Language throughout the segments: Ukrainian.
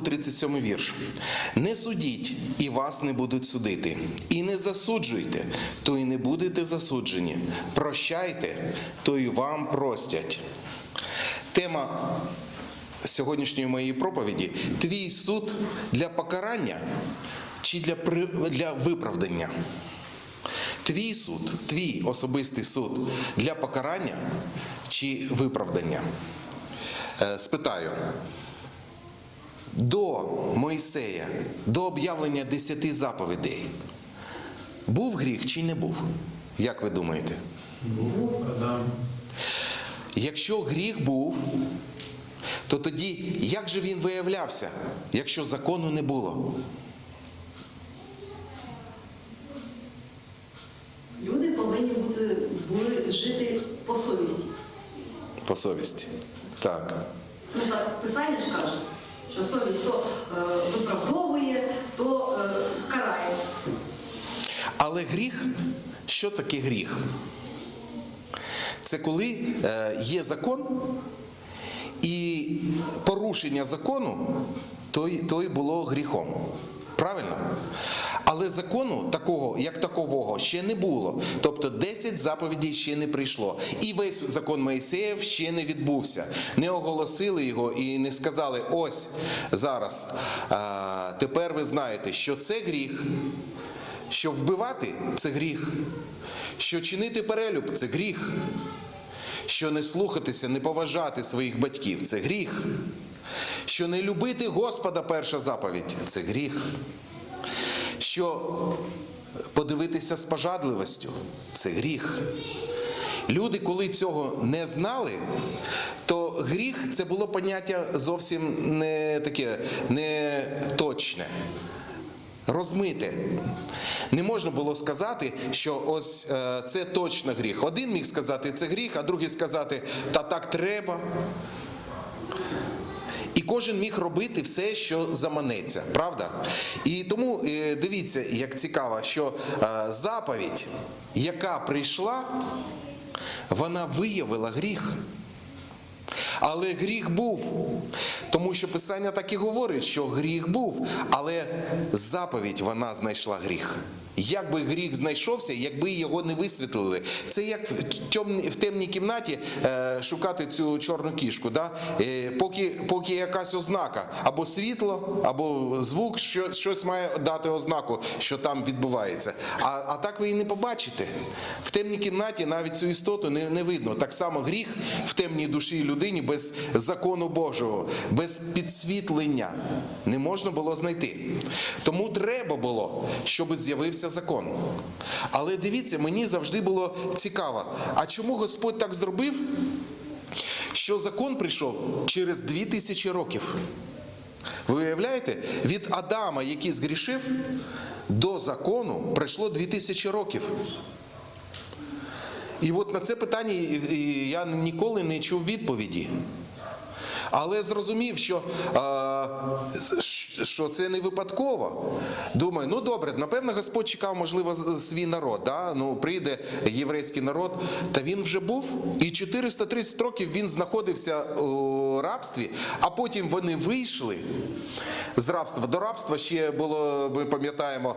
6 розділ, 37 вірш. Не судіть, і вас не будуть судити, і не засуджуйте, то і не будете засуджені. Прощайте, то і вам простять. Тема сьогоднішньої моєї проповіді твій суд для покарання чи для, при- для виправдання. Твій суд, твій особистий суд для покарання чи виправдання. Е, Спитаю, до Мойсея, до об'явлення десяти заповідей, був гріх чи не був? Як ви думаєте? Був Адам. Якщо гріх був, то тоді як же він виявлявся, якщо закону не було? Люди повинні бути були жити по совісті. По совісті. Так. Ну так писання ж каже, що совість то е, виправдовує, то е, карає. Але гріх, що таке гріх? Це коли е, є закон, і порушення закону то, й- було гріхом. Правильно? Але закону такого, як такового, ще не було. Тобто 10 заповідей ще не прийшло. І весь закон Моїсеєв ще не відбувся. Не оголосили його і не сказали: ось зараз. Тепер ви знаєте, що це гріх, що вбивати це гріх, що чинити перелюб це гріх, що не слухатися, не поважати своїх батьків це гріх, що не любити Господа перша заповідь це гріх, що подивитися з пожадливостю це гріх. Люди, коли цього не знали, то гріх це було поняття зовсім не таке не точне розмите. Не можна було сказати, що ось е, це точно гріх. Один міг сказати це гріх, а другий сказати, та так треба. Кожен міг робити все, що заманеться, правда? І тому е, дивіться, як цікаво, що е, заповідь, яка прийшла, вона виявила гріх. Але гріх був. Тому що Писання так і говорить, що гріх був, але заповідь вона знайшла гріх. Як би гріх знайшовся, якби його не висвітлили. Це як в темній, в темній кімнаті е, шукати цю чорну кішку. Да? Е, поки, поки якась ознака, або світло, або звук, що, щось має дати ознаку, що там відбувається. А, а так ви її не побачите. В темній кімнаті навіть цю істоту не, не видно. Так само гріх в темній душі людині без закону Божого, без підсвітлення не можна було знайти. Тому треба було, щоб з'явився закон. Але дивіться, мені завжди було цікаво, а чому Господь так зробив, що закон прийшов через дві тисячі років? Ви уявляєте, від Адама, який згрішив, до закону пройшло дві тисячі років. І от на це питання я ніколи не чув відповіді. Але зрозумів, що, що це не випадково. Думаю, ну добре, напевно, Господь чекав, можливо, свій народ. Да? Ну, прийде єврейський народ. Та він вже був. І 430 років він знаходився у рабстві, а потім вони вийшли з рабства. До рабства ще було, ми пам'ятаємо,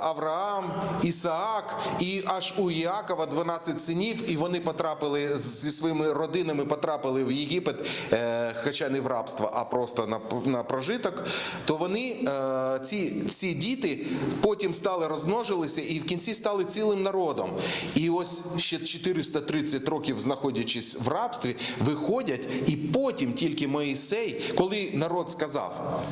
Авраам, Ісаак, і аж у Іакова 12 синів, і вони потрапили зі своїми родинами, потрапили в Єгипет, е, хоча не в рабство, а просто на прожиток. То вони, е, ці, ці діти, потім стали розмножилися і в кінці стали цілим народом. І ось ще 430 років, знаходячись в рабстві, виходять, і потім тільки Моїсей, коли народ сказав.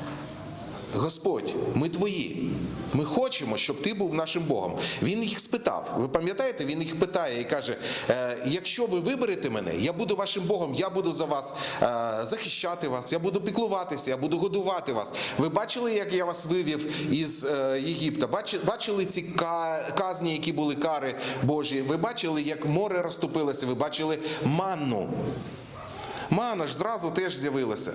Господь, ми твої. Ми хочемо, щоб ти був нашим Богом. Він їх спитав. Ви пам'ятаєте, він їх питає і каже: «Е, якщо ви виберете мене, я буду вашим Богом, я буду за вас е, захищати вас, я буду піклуватися, я буду годувати вас. Ви бачили, як я вас вивів із е, Єгипта? Бачи- Бачили ці казні, які були кари Божі? Ви бачили, як море розступилося? Ви бачили манну. Мана ж зразу теж з'явилася.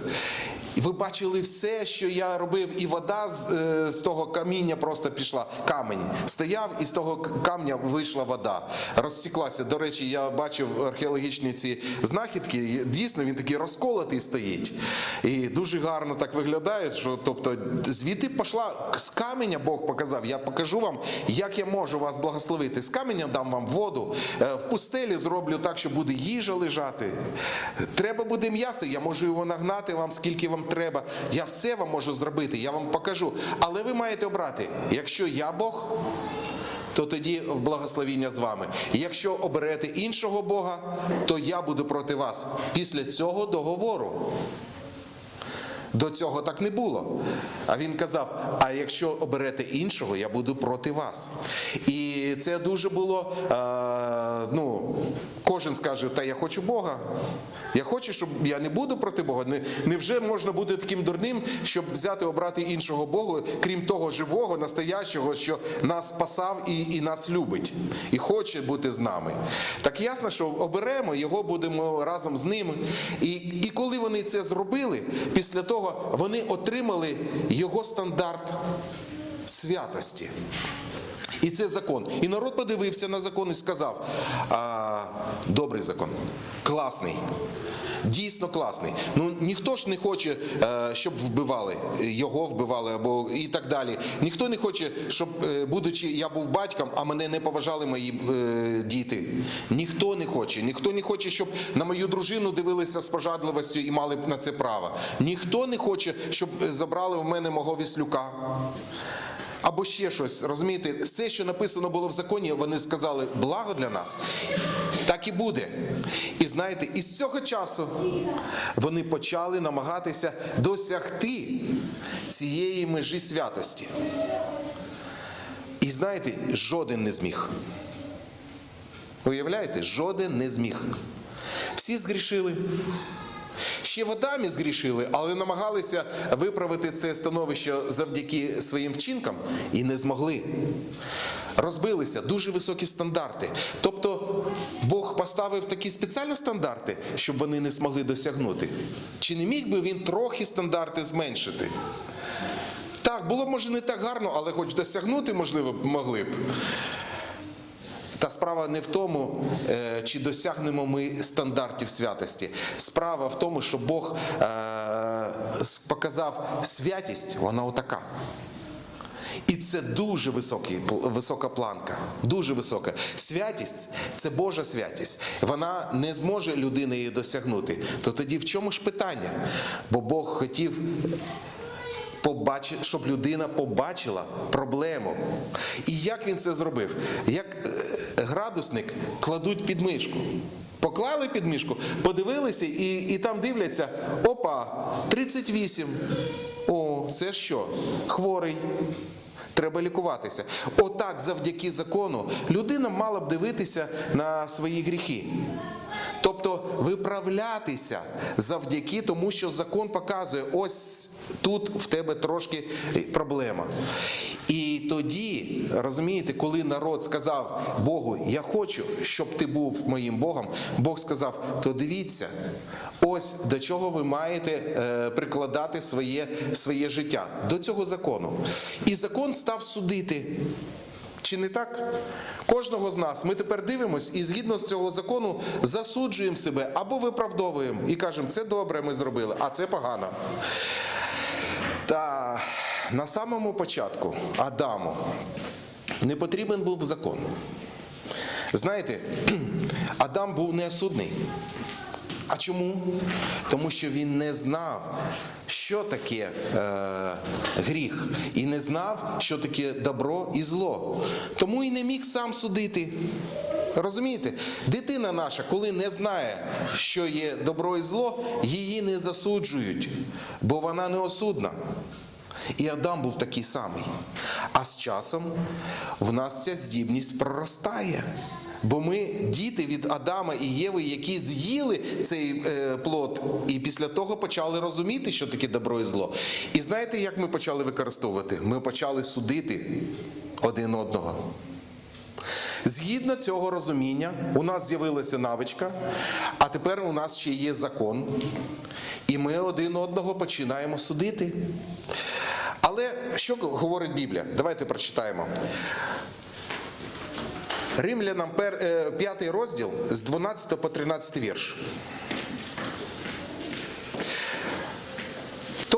Ви бачили все, що я робив, і вода з, е, з того каміння просто пішла. Камінь стояв, і з того камня вийшла вода. Розсіклася. До речі, я бачив археологічні ці знахідки. Дійсно, він такий розколотий стоїть. І дуже гарно так виглядає, що тобто звідти пішла з каменя Бог показав. Я покажу вам, як я можу вас благословити. З каменя дам вам воду. Е, В пустелі зроблю так, що буде їжа лежати. Треба буде м'ясо, я можу його нагнати вам, скільки вам треба. Я все вам можу зробити, я вам покажу. Але ви маєте обрати, якщо я Бог. То тоді в благословіння з вами. І Якщо оберете іншого Бога, то я буду проти вас після цього договору. До цього так не було. А він казав: а якщо оберете іншого, я буду проти вас. І це дуже було. Е, ну, кожен скаже, та я хочу Бога. Я хочу, щоб я не буду проти Бога. Не, невже можна бути таким дурним, щоб взяти обрати іншого Бога, крім того живого, настоящого, що нас спасав і, і нас любить, і хоче бути з нами. Так ясно, що оберемо його, будемо разом з ним. І, і коли вони це зробили, після того вони отримали його стандарт святості. І це закон. І народ подивився на закон і сказав: а, добрий закон, класний. Дійсно класний. Ну ніхто ж не хоче, е, щоб вбивали його вбивали або і так далі. Ніхто не хоче, щоб, е, будучи я був батьком, а мене не поважали мої е, діти. Ніхто не хоче. Ніхто не хоче, щоб на мою дружину дивилися з пожадливістю і мали б на це право. Ніхто не хоче, щоб забрали в мене мого віслюка. Або ще щось, розумієте, все, що написано було в законі, вони сказали благо для нас. Так і буде. І знаєте, із цього часу вони почали намагатися досягти цієї межі святості. І знаєте, жоден не зміг. Уявляєте, жоден не зміг. Всі згрішили. Ще в Адамі згрішили, але намагалися виправити це становище завдяки своїм вчинкам і не змогли. Розбилися дуже високі стандарти. Тобто Бог поставив такі спеціальні стандарти, щоб вони не змогли досягнути. Чи не міг би він трохи стандарти зменшити? Так, було б може не так гарно, але хоч досягнути, можливо, могли б. Та справа не в тому, е, чи досягнемо ми стандартів святості. Справа в тому, що Бог е, показав святість, вона отака. І це дуже високий, висока планка, дуже висока. Святість це Божа святість. Вона не зможе людина її досягнути. То тоді в чому ж питання? Бо Бог хотів побачи- щоб людина побачила проблему. І як він це зробив? Як е, градусник кладуть під мишку. Поклали під мишку, подивилися і, і там дивляться: опа, 38. О, це що? Хворий. Треба лікуватися. Отак, завдяки закону, людина мала б дивитися на свої гріхи. Тобто виправлятися завдяки тому, що закон показує, ось тут в тебе трошки проблема. І тоді, розумієте, коли народ сказав Богу, я хочу, щоб ти був моїм Богом, Бог сказав, то дивіться, ось до чого ви маєте е, прикладати своє, своє життя, до цього закону. І закон став судити. Чи не так? Кожного з нас ми тепер дивимось і згідно з цього закону засуджуємо себе або виправдовуємо і кажемо, це добре ми зробили, а це погано. Та на самому початку Адаму не потрібен був закон. Знаєте, Адам був неосудний. А чому? Тому що він не знав, що таке е, гріх, і не знав, що таке добро і зло. Тому і не міг сам судити. Розумієте? Дитина наша, коли не знає, що є добро і зло, її не засуджують, бо вона неосудна. І Адам був такий самий. А з часом в нас ця здібність проростає. Бо ми діти від Адама і Єви, які з'їли цей е, плод, і після того почали розуміти, що таке добро і зло. І знаєте, як ми почали використовувати? Ми почали судити один одного. Згідно цього розуміння, у нас з'явилася навичка, а тепер у нас ще є закон, і ми один одного починаємо судити. Але що говорить Біблія? Давайте прочитаємо. Римлянам 5 розділ з 12 по 13 вірш.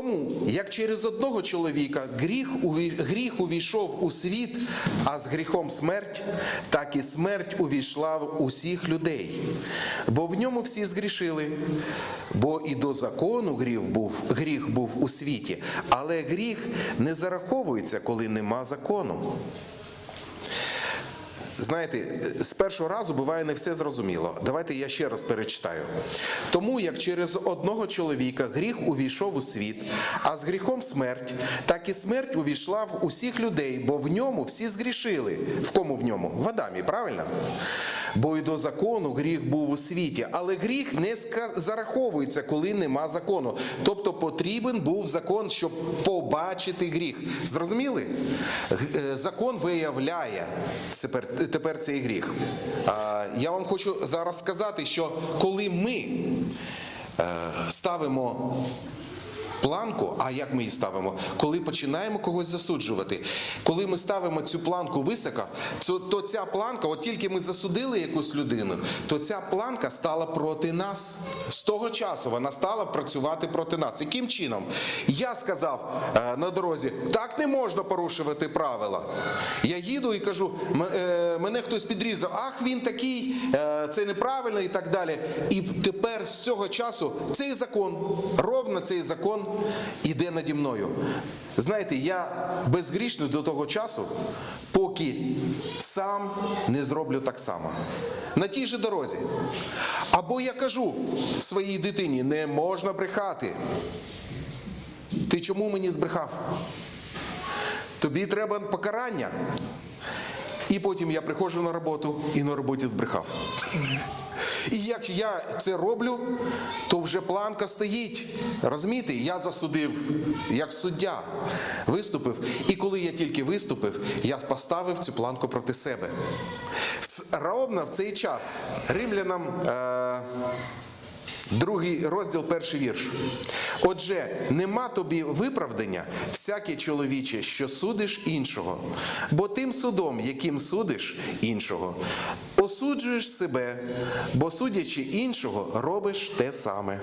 Тому, як через одного чоловіка гріх, увійшов у світ, а з гріхом смерть, так і смерть увійшла в усіх людей. Бо в ньому всі згрішили. Бо і до закону гріх був, гріх був у світі, але гріх не зараховується, коли нема закону. Знаєте, з першого разу буває не все зрозуміло. Давайте я ще раз перечитаю. Тому як через одного чоловіка гріх увійшов у світ, а з гріхом смерть, так і смерть увійшла в усіх людей, бо в ньому всі згрішили. В кому в ньому? В Адамі, правильно? Бо й до закону гріх був у світі, але гріх не зараховується, коли нема закону. Тобто потрібен був закон, щоб побачити гріх. Зрозуміли? Е, Закон виявляє тепер, цей гріх. Я вам хочу зараз сказати, що коли ми е, ставимо планку, а як ми її ставимо? Коли починаємо когось засуджувати, коли ми ставимо цю планку високо, то, ця планка, от тільки ми засудили якусь людину, то ця планка стала проти нас. З того часу вона стала працювати проти нас. Яким чином? Я сказав е, на дорозі, так не можна порушувати правила. Я їду і кажу, «М- е, мене хтось підрізав, ах, він такий, е, це неправильно і так далі. І тепер з цього часу цей закон, ровно цей закон іде наді мною. Знаєте, я безгрішний до того часу, поки сам не зроблю так само. На тій же дорозі. Або я кажу своїй дитині, не можна брехати. Ти чому мені збрехав? Тобі треба покарання. І потім я приходжу на роботу і на роботі збрехав. І як я це роблю, то вже планка стоїть. Розумієте, я засудив як суддя, виступив. І коли я тільки виступив, я поставив цю планку проти себе. В Ровно в цей час римлянам. Е- Другий розділ, перший вірш. Отже, нема тобі виправдання, всяке чоловіче, що судиш іншого, бо тим судом, яким судиш іншого, осуджуєш себе, бо судячи іншого, робиш те саме.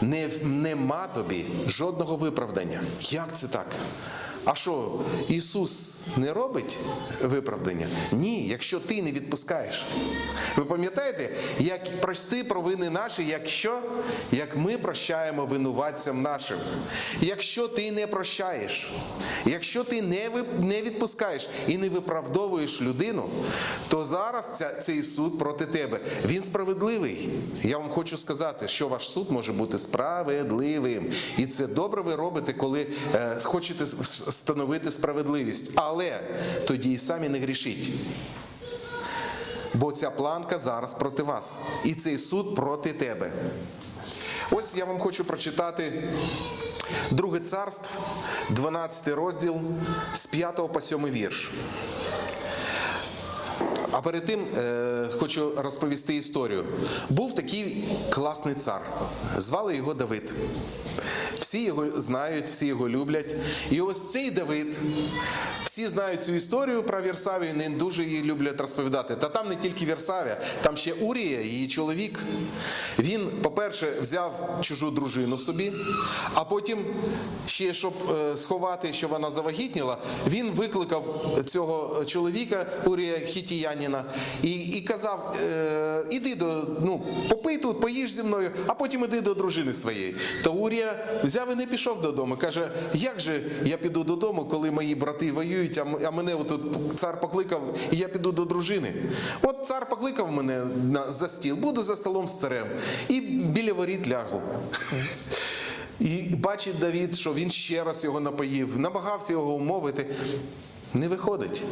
Не, нема тобі жодного виправдання. Як це так? А що, Ісус не робить виправдання? Ні, якщо ти не відпускаєш. Ви пам'ятаєте, як прости провини наші, якщо як ми прощаємо винуватцям нашим. Якщо ти не прощаєш, якщо ти не, не відпускаєш і не виправдовуєш людину, то зараз ця, цей суд проти тебе. Він справедливий. Я вам хочу сказати, що ваш суд може бути справедливим. І це добре ви робите, коли е, хочете встановити справедливість. Але тоді і самі не грішіть. Бо ця планка зараз проти вас. І цей суд проти тебе. Ось я вам хочу прочитати Друге царство, 12 розділ з 5 по 7 вірш. А перед тим е, хочу розповісти історію. Був такий класний цар, звали його Давид. Всі його знають, всі його люблять. І ось цей Давид, всі знають цю історію про Вірсавію, не дуже її люблять розповідати. Та там не тільки Вірсавія, там ще Урія, її чоловік. Він, по-перше, взяв чужу дружину собі, а потім ще, щоб е, сховати, що вона завагітніла, він викликав цього чоловіка, Урія Хітіяніна, і, і казав: е, іди до, ну, попий тут, поїж зі мною, а потім іди до дружини своєї. То Урія взяв і не пішов додому. Каже, як же я піду додому, коли мої брати воюють, а мене отут цар покликав, і я піду до дружини. От цар покликав мене за стіл, буду за столом з царем, і біля воріт лягу. І бачить Давід, що він ще раз його напоїв, намагався його умовити. Не виходить.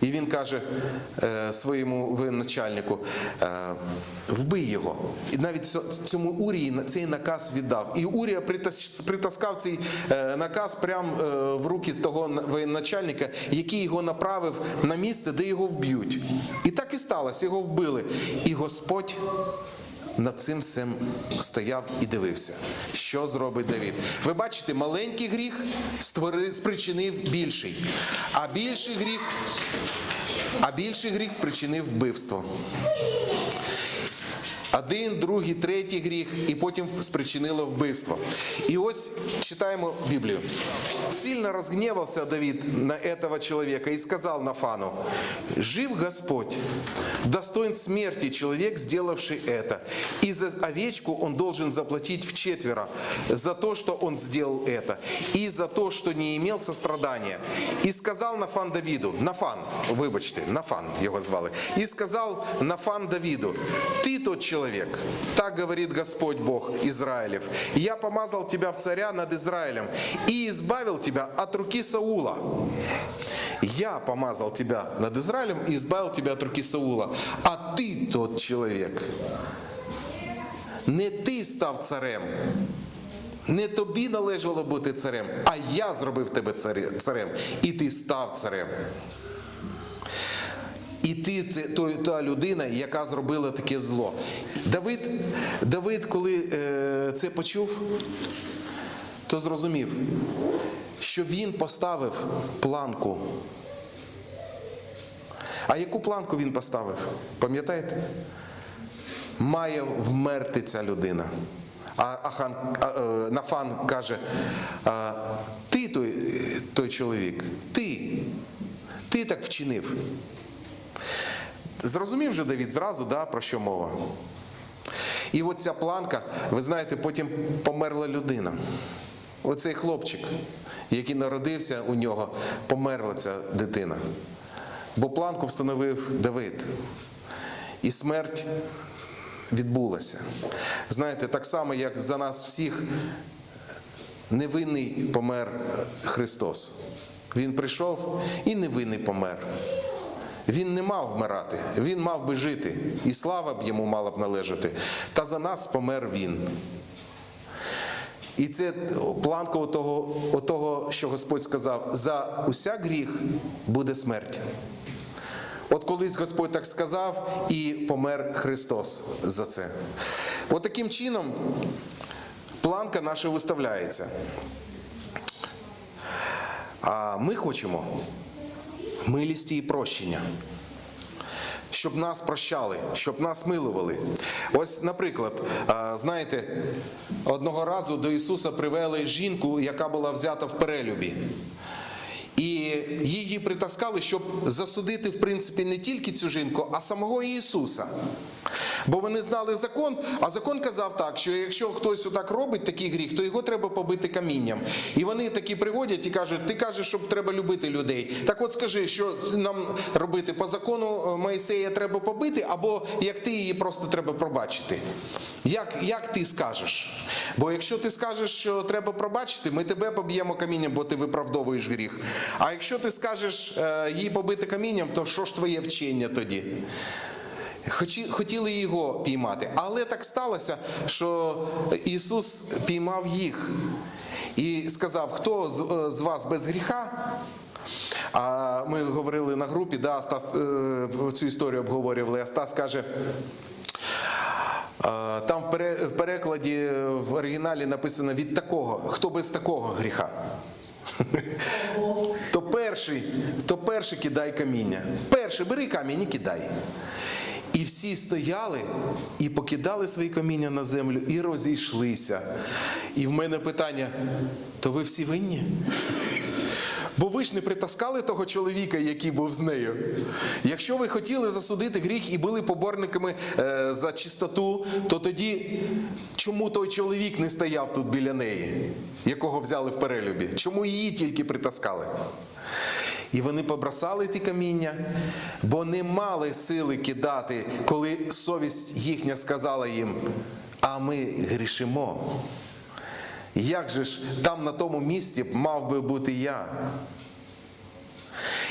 І він каже е, своєму воєначальнику: е, Вбий його. І навіть цьому Урії цей наказ віддав. І Урія притаскав цей е, наказ прямо в руки того воєначальника, який його направив на місце, де його вб'ють. І так і сталося, його вбили. І Господь над цим всім стояв і дивився, що зробить Давід. Ви бачите, маленький гріх створи, спричинив більший, а більший гріх, а більший гріх спричинив вбивство. Один, другий, третій гріх, і потім спричинило вбивство. І ось читаємо Біблію. Сильно разгневался Давид на этого человека и сказал Нафану, «Жив Господь, достоин смерти человек, сделавший это, и за овечку он должен заплатить в четверо за то, что он сделал это, и за то, что не имел сострадания. И сказал Нафан Давиду, Нафан, вибачте, Нафан его звали, и сказал Нафан Давиду, ты тот человек, так говорит Господь Бог Израилев, я помазал тебя в царя над Израилем и избавил тебя от руки Саула. Я помазал тебя над Израилем и избавил тебя от руки Саула, а ты тот человек. Не ти став царем, не тобі належало бути царем, а я зробив тебе царі- царем, і ти став царем. І ти це той, та людина, яка зробила таке зло. Давид, Давид коли е, це почув, то зрозумів, що він поставив планку. А яку планку він поставив? Пам'ятаєте? Має вмерти ця людина. А Ахан, а, е, Нафан каже: а, ти той, той чоловік, ти, ти так вчинив. Зрозумів же Давід зразу, да, про що мова. І от ця планка, ви знаєте, потім померла людина. Оцей хлопчик, який народився у нього, померла ця дитина. Бо планку встановив Давид. І смерть відбулася. Знаєте, так само, як за нас всіх невинний помер Христос. Він прийшов і невинний помер. Він не мав вмирати, він мав би жити, і слава б йому мала б належати. Та за нас помер він. І це планка отого, отого, що Господь сказав: за усяк гріх буде смерть. От колись Господь так сказав, і помер Христос за це. От таким чином планка наша виставляється. А ми хочемо милісті і прощення. Щоб нас прощали, щоб нас милували. Ось, наприклад, знаєте, одного разу до Ісуса привели жінку, яка була взята в перелюбі. І її притаскали, щоб засудити, в принципі, не тільки цю жінку, а самого Ісуса. Бо вони знали закон, а закон казав так, що якщо хтось отак робить такий гріх, то його треба побити камінням. І вони такі приводять і кажуть: ти кажеш, щоб треба любити людей. Так от скажи, що нам робити по закону е, Моїсея треба побити, або як ти її просто треба пробачити. Як, як ти скажеш? Бо якщо ти скажеш, що треба пробачити, ми тебе поб'ємо камінням, бо ти виправдовуєш гріх. А якщо ти скажеш е, її побити камінням, то що ж твоє вчення тоді? Хотіли його піймати, але так сталося, що Ісус піймав їх і сказав: хто з, е, вас без гріха? А ми говорили на групі, да, Стас е, цю історію обговорювали. А Стас каже. е, Там в перекладі в оригіналі написано від такого, хто без такого гріха. То перший, то перший кидай каміння. Перший бери камінь і кидай. І всі стояли і покидали свої каміння на землю і розійшлися. І в мене питання: то ви всі винні? Бо ви ж не притаскали того чоловіка, який був з нею. Якщо ви хотіли засудити гріх і були поборниками е, за чистоту, то тоді чому той чоловік не стояв тут біля неї, якого взяли в перелюбі? Чому її тільки притаскали? І вони побросали ті каміння, бо не мали сили кидати, коли совість їхня сказала їм: а ми грішимо. Як же ж там на тому місці мав би бути я?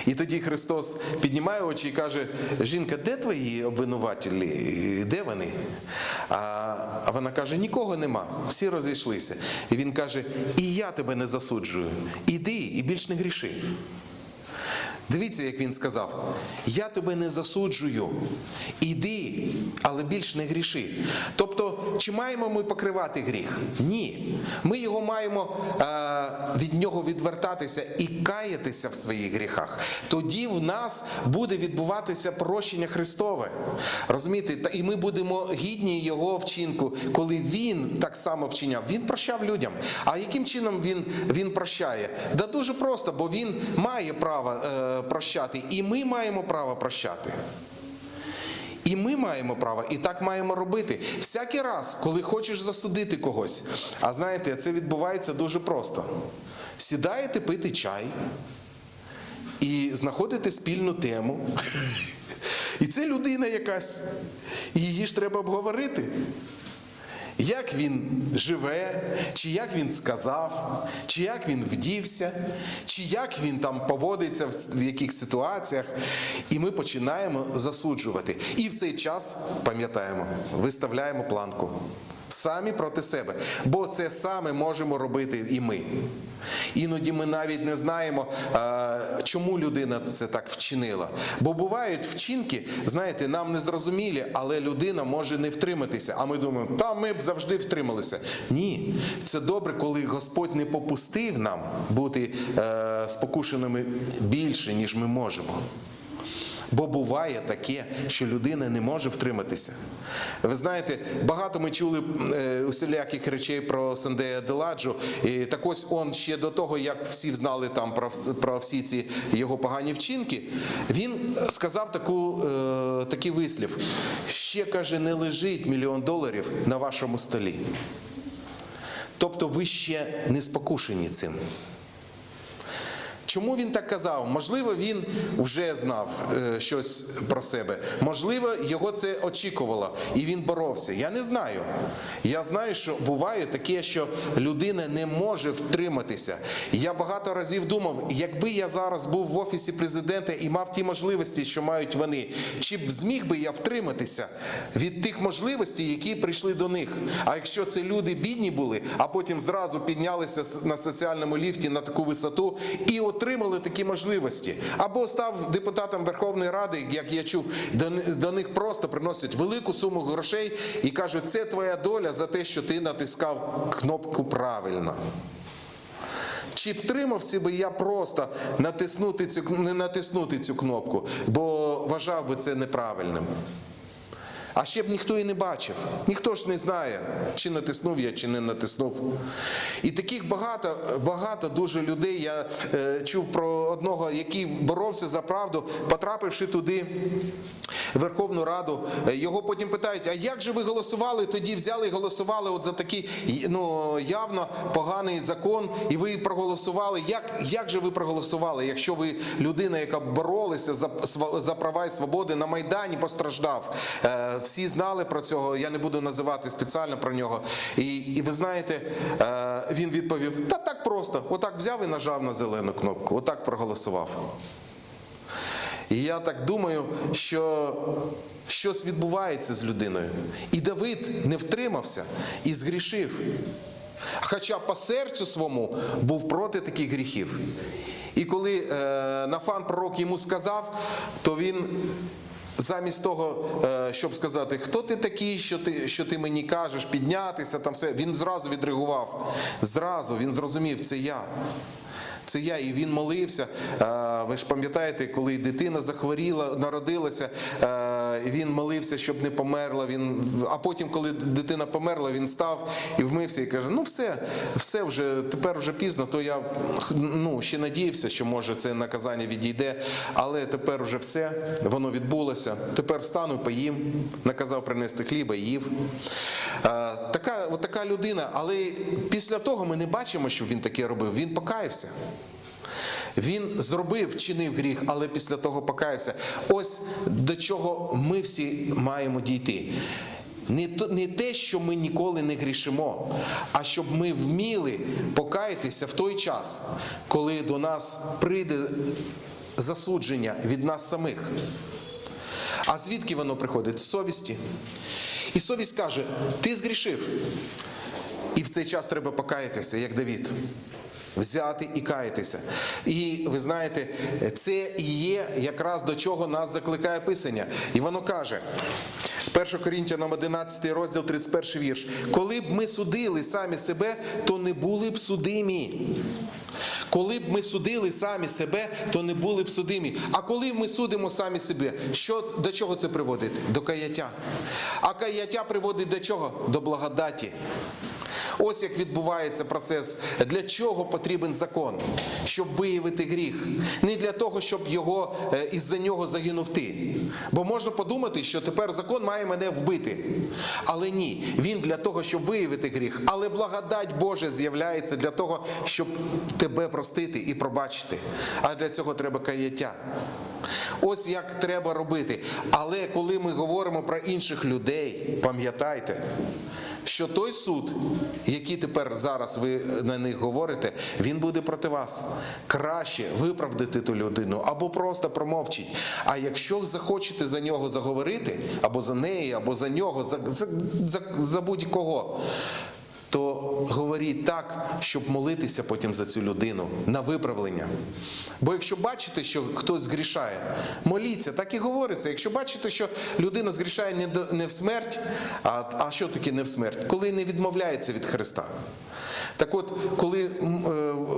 І тоді Христос піднімає очі і каже: Жінка, де твої обвинувателі? Де вони? А, вона каже: нікого нема, всі розійшлися. І він каже: І я тебе не засуджую. Іди і більш не гріши. Дивіться, як він сказав: Я тебе не засуджую, іди, але більш не гріши. Тобто, чи маємо ми покривати гріх? Ні. Ми його маємо е, від нього відвертатися і каятися в своїх гріхах. Тоді в нас буде відбуватися прощення Христове. Розумієте, і ми будемо гідні його вчинку, коли він так само вчиняв. Він прощав людям. А яким чином він, він прощає? Да дуже просто, бо він має право е, прощати, і ми маємо право прощати. І ми маємо право, і так маємо робити. Всякий раз, коли хочеш засудити когось, а знаєте, це відбувається дуже просто. Сідаєте пити чай і знаходите спільну тему. І це людина якась. І її ж треба обговорити. Як він живе, чи як він сказав, чи як він вдівся, чи як він там поводиться в яких ситуаціях, і ми починаємо засуджувати. І в цей час пам'ятаємо, виставляємо планку. Самі проти себе, бо це саме можемо робити і ми. Іноді ми навіть не знаємо, чому людина це так вчинила. Бо бувають вчинки, знаєте, нам незрозумілі, але людина може не втриматися. А ми думаємо, та ми б завжди втрималися. Ні, це добре, коли Господь не попустив нам бути е, спокушеними більше, ніж ми можемо. Бо буває таке, що людина не може втриматися. Ви знаєте, багато ми чули е, усіляких речей про Сандея Деладжо. І так ось он ще до того, як всі знали там про, про всі ці його погані вчинки, він сказав таку, е, такий вислів: ще каже, не лежить мільйон доларів на вашому столі. Тобто ви ще не спокушені цим. Чому він так казав? Можливо, він вже знав е, щось про себе. Можливо, його це очікувало, і він боровся. Я не знаю. Я знаю, що буває таке, що людина не може втриматися. Я багато разів думав, якби я зараз був в офісі президента і мав ті можливості, що мають вони, чи б зміг би я втриматися від тих можливостей, які прийшли до них. А якщо це люди бідні були, а потім зразу піднялися на соціальному ліфті на таку висоту і отримали такі можливості, або став депутатом Верховної Ради, як я чув, до, них просто приносять велику суму грошей і кажуть, це твоя доля за те, що ти натискав кнопку правильно. Чи втримався би я просто натиснути цю не натиснути цю кнопку, бо вважав би це неправильним. А ще б ніхто і не бачив. Ніхто ж не знає, чи натиснув я, чи не натиснув. І таких багато, багато дуже людей. Я е, чув про одного, який боровся за правду, потрапивши туди. в Верховну Раду, Е, його потім питають: а як же ви голосували? Тоді взяли і голосували от за такий ну, явно поганий закон, і ви проголосували. Як, як же ви проголосували, якщо ви людина, яка боролася за, за права і свободи на Майдані, постраждав? Е, Всі знали про цього, я не буду називати спеціально про нього. І, і ви знаєте, е, він відповів: та так просто, отак взяв і нажав на зелену кнопку, отак проголосував. І я так думаю, що щось відбувається з людиною. І Давид не втримався і згрішив. Хоча по серцю своєму був проти таких гріхів. І коли е, Нафан пророк йому сказав, то він замість того, е, щоб сказати, хто ти такий, що ти, що ти мені кажеш, піднятися, там все, він зразу відреагував. Зразу він зрозумів, це я. Це я, і він молився. Ви ж пам'ятаєте, коли дитина захворіла, народилася, він молився, щоб не померла. Він, а потім, коли дитина померла, він став і вмився і каже: ну все, все вже тепер вже пізно, то я ну, ще надіявся, що може це наказання відійде, але тепер вже все, воно відбулося. Тепер встану, поїм, наказав принести хліба, їв. Така, от така людина, але після того ми не бачимо, що він таке робив. Він покаявся. Він зробив, чинив гріх, але після того покаявся. Ось до чого ми всі маємо дійти. Не, те, що ми ніколи не грішимо, а щоб ми вміли покаятися в той час, коли до нас прийде засудження від нас самих. А звідки воно приходить? З совісті. І совість каже: ти згрішив. І в цей час треба покаятися, як Давід. Взяти і каятися. І ви знаєте, це і є якраз до чого нас закликає Писання. І воно каже, 1 Корінтянам 11 розділ 31 вірш. Коли б ми судили самі себе, то не були б судимі. Коли б ми судили самі себе, то не були б судимі. А коли ми судимо самі себе, що, до чого це приводить? До каяття. А каяття приводить до чого? До благодаті. Ось як відбувається процес. Для чого потрібен закон? Щоб виявити гріх. Не для того, щоб його е, із-за нього загинув ти. Бо можна подумати, що тепер закон має мене вбити. Але ні, він для того, щоб виявити гріх. Але благодать Божа з'являється для того, щоб тебе простити і пробачити. А для цього треба каяття. Ось як треба робити. Але коли ми говоримо про інших людей, пам'ятайте, що той суд, який тепер зараз ви на них говорите, він буде проти вас. Краще виправдати ту людину або просто промовчіть. А якщо захочете за нього заговорити, або за неї, або за нього, за, за, за, за будь-кого. То говоріть так, щоб молитися потім за цю людину на виправлення. Бо якщо бачите, що хтось згрішає, моліться, так і говориться. Якщо бачите, що людина згрішає не, в смерть, а, а що таке не в смерть? Коли не відмовляється від Христа. Так от, коли е,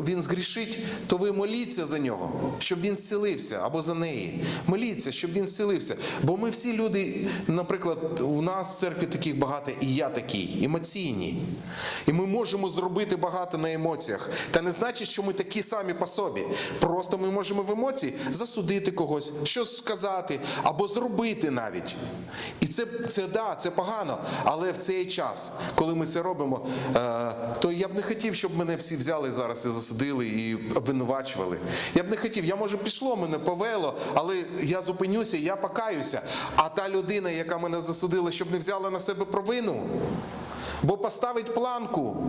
він згрішить, то ви моліться за нього, щоб він зцілився, або за неї. Моліться, щоб він зцілився. Бо ми всі люди, наприклад, у нас в церкві таких багато, і я такий, емоційні. І ми можемо зробити багато на емоціях. Та не значить, що ми такі самі по собі. Просто ми можемо в емоції засудити когось, щось сказати або зробити навіть. І це, це да, це погано. Але в цей час, коли ми це робимо, е, то я б не хотів, щоб мене всі взяли зараз і засудили і обвинувачували. Я б не хотів, я може пішло, мене повело, але я зупинюся, я покаюся. А та людина, яка мене засудила, щоб не взяла на себе провину, бо поставить планку.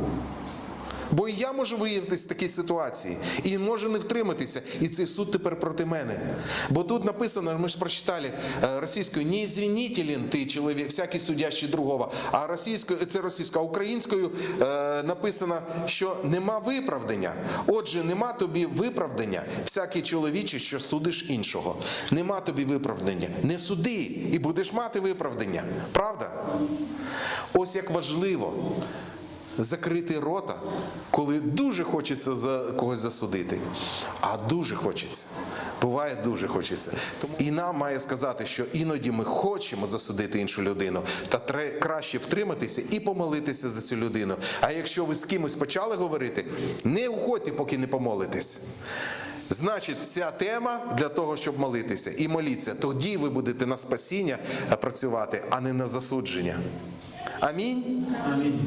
Бо і я можу виявитись в такій ситуації і можу не втриматися. І цей суд тепер проти мене. Бо тут написано, ми ж прочитали е, російською, не извинителен ти чоловік, всякий судящий другого. А російською це російська, а українською е, написано, що нема виправдання. Отже, нема тобі виправдання, всякий чоловіче, що судиш іншого. Нема тобі виправдання. Не суди і будеш мати виправдання. Правда? Ось як важливо закрити рота, коли дуже хочеться за когось засудити. А дуже хочеться. Буває дуже хочеться. І нам має сказати, що іноді ми хочемо засудити іншу людину, та краще втриматися і помолитися за цю людину. А якщо ви з кимось почали говорити, не уходьте, поки не помолитесь. Значить, ця тема для того, щоб молитися і моліться. Тоді ви будете на спасіння працювати, а не на засудження. Амінь. Амінь.